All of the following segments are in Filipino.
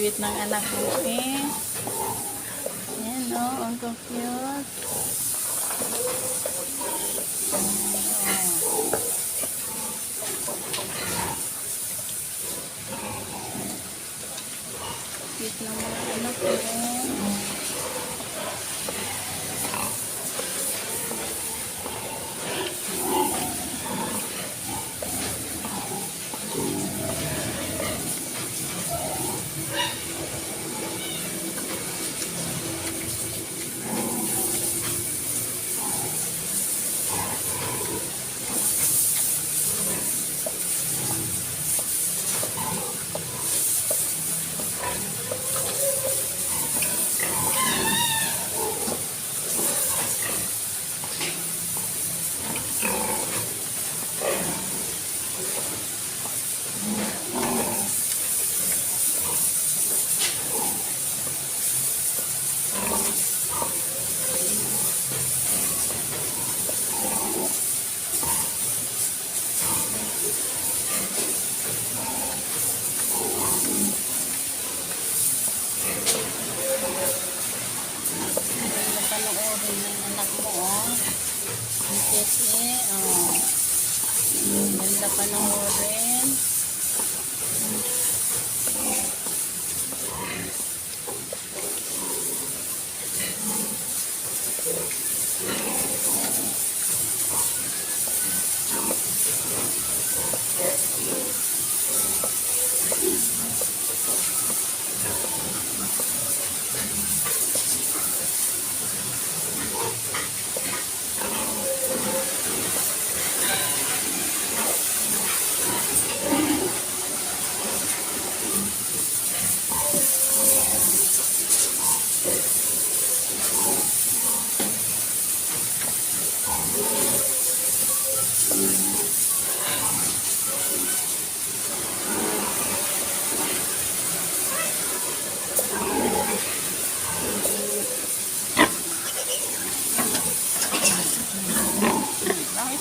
sweet ng anak ko eh. Yan o, oh, ang cute. Sweet ng mga anak ko. Ganda panoorin ng anak mo, oh. Ang cute eh, oh. Ganda panoorin.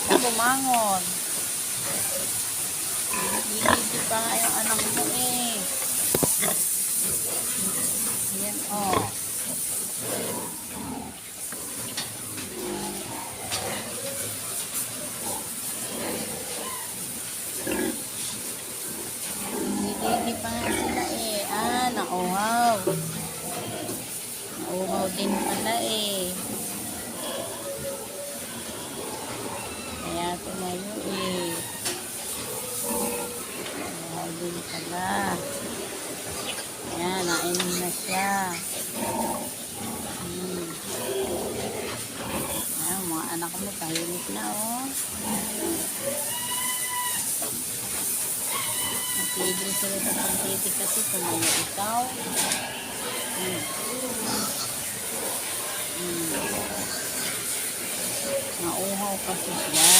Ka bumangon? Gigigit pa nga yung anak mo eh. Yan oh. Gigigit pa nga sila eh. Ah, nauhaw. Nauhaw din pala eh. Kaya tumayo eh. Nauhaw din pala. Nainom na siya. Hmm. Ayan, mga anak mo, tahimik na oh. Natigil sila sa pagtitig kasi tumayo ikaw. Hmm. Hmm. Nauhaw kasi siya.